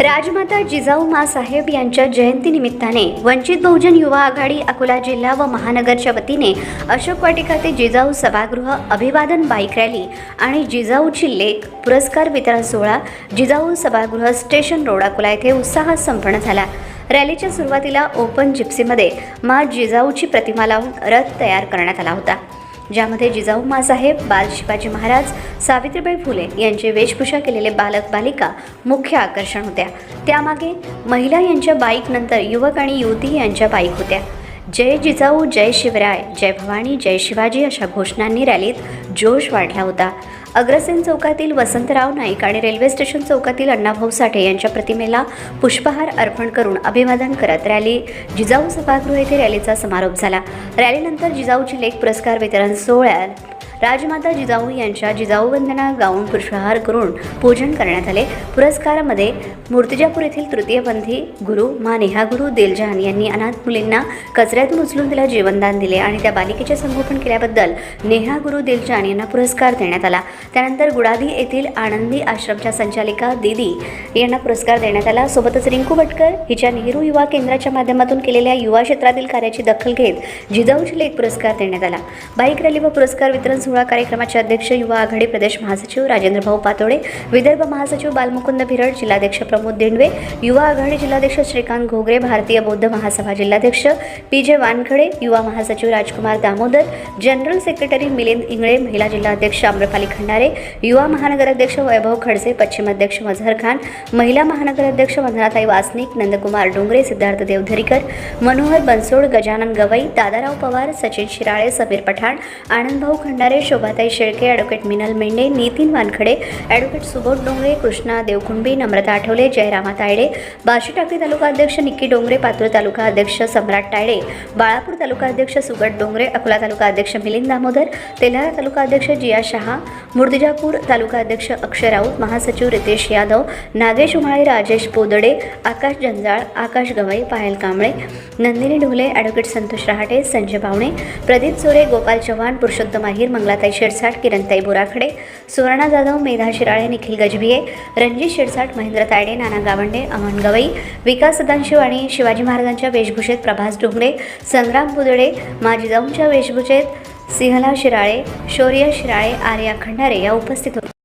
राजमाता जिजाऊ मासाहेब यांच्या जयंतीनिमित्ताने वंचित बहुजन युवा आघाडी अकोला जिल्हा व महानगरच्या वतीने अशोक वाटिका ते जिजाऊ सभागृह अभिवादन बाईक रॅली आणि जिजाऊची लेख पुरस्कार वितरण सोहळा जिजाऊ सभागृह स्टेशन रोड अकोला येथे उत्साहात संपन्न झाला. रॅलीच्या सुरुवातीला ओपन जिप्सीमध्ये मा जिजाऊची प्रतिमा लावून रथ तयार करण्यात आला होता. ज्यामध्ये जिजाऊ मासाहेब बाल शिवाजी महाराज सावित्रीबाई फुले यांचे वेशभूषा केलेले बालक बालिका मुख्य आकर्षण होत्या. त्यामागे महिला यांच्या बाईकनंतर युवक आणि युवती यांच्या बाईक होत्या. जय जिजाऊ जय शिवराय जय भवानी जय शिवाजी अशा घोषणांनी रॅलीत जोश वाढला होता. अग्रसेन चौकातील वसंतराव नाईक आणि रेल्वे स्टेशन चौकातील अण्णाभाऊ साठे यांच्या प्रतिमेला पुष्पहार अर्पण करून अभिवादन करत रॅली जिजाऊ सभागृह येथे रॅलीचा समारोप झाला. रॅलीनंतर जिजाऊची लेख पुरस्कार वितरण सोहळ्यात राजमाता जिजाऊ यांच्या जिजाऊ वंदना गाऊन पुष्पहार करून पूजन करण्यात आले. पुरस्कारामध्ये मूर्तिजापूर येथील तृतीयपंथी गुरु मा नेहा गुरु देलजान यांनी अनाथ मुलींना कचऱ्यातून उचलून तिला जीवनदान दिले आणि त्या बालिकेचे संगोपन केल्याबद्दल नेहा गुरु देलजान यांना पुरस्कार देण्यात आला. त्यानंतर गुडादी येथील आनंदी आश्रमच्या संचालिका दीदी यांना पुरस्कार देण्यात आला. सोबतच रिंकू भटकर हिच्या नेहरू युवा केंद्राच्या माध्यमातून केलेल्या युवा क्षेत्रातील कार्याची दखल घेत जिजाऊ जिले एक पुरस्कार देण्यात आला. बाईक रॅली व पुरस्कार वितरण सोहळा कार्यक्रमाचे अध्यक्ष युवा आघाडी प्रदेश महासचिव राजेंद्र भाऊ पातोडे विदर्भ महासचिव बालमुकुंद भिरड जिल्हाध्यक्ष प्रमोद दिंडवे युवा आघाडी जिल्हाध्यक्ष श्रीकांत घोगरे भारतीय बौद्ध महासभा जिल्हाध्यक्ष पी जे वानखडे युवा महासचिव राजकुमार दामोदर जनरल सेक्रेटरी मिलिंद इंगळे महिला जिल्हाध्यक्ष आम्रपाली खंडारे युवा महानगराध्यक्ष वैभव खडसे पश्चिम अध्यक्ष मझहर खान महिला महानगराध्यक्ष वंदनाताई वासनिक नंदकुमार डोंगरे सिद्धार्थ देवधरीकर मनोहर बनसोड गजानन गवई दादाराव पवार सचिन शिराळे समीर पठाण आनंदभाऊ खंडारे शोभाताई शेळके ॲडव्होकेट मिनल मेंढे नितीन वानखडे ॲडव्होकेट सुबोध डोंगरे कृष्णा देवकुंबी नम्रता आठवले जयरामा तायडे बार्शी टाकळी तालुका अध्यक्ष निक्की डोंगरे पातूर तालुका अध्यक्ष सम्राट तायडे बाळापूर तालुका अध्यक्ष सुगट डोंगरे अकोला तालुका अध्यक्ष मिलिंद दामोदर तेल्हारा तालुका अध्यक्ष जिया शहा मुर्दिजापूर तालुका अध्यक्ष अक्षय राऊत महासचिव रितेश यादव नागेश उमाळे राजेश पोदडे आकाश जंजाळ आकाश गवई पायल कांबळे नंदिनी ढोले ॲडव्होकेट संतोष रहाटे संजय बावणे प्रदीप चोरे गोपाल चव्हाण पुरुषोत्तम आहिर मंगलाताई शिरसाट किरणताई बोराखडे सुवर्णा जाधव मेधा शिराळे निखिल गजभिये रणजित शिरसाट महेंद्र तायडे नाना गावंडे अमन गवई विकास सदांशिव आणि शिवाजी महाराजांच्या वेशभूषेत प्रभास डोंगरे संग्राम बुदडे माजिजाऊंच्या वेशभूषेत सिंहला शिराळे शौर्य शिराळे आर्या खंडारे या उपस्थित होते.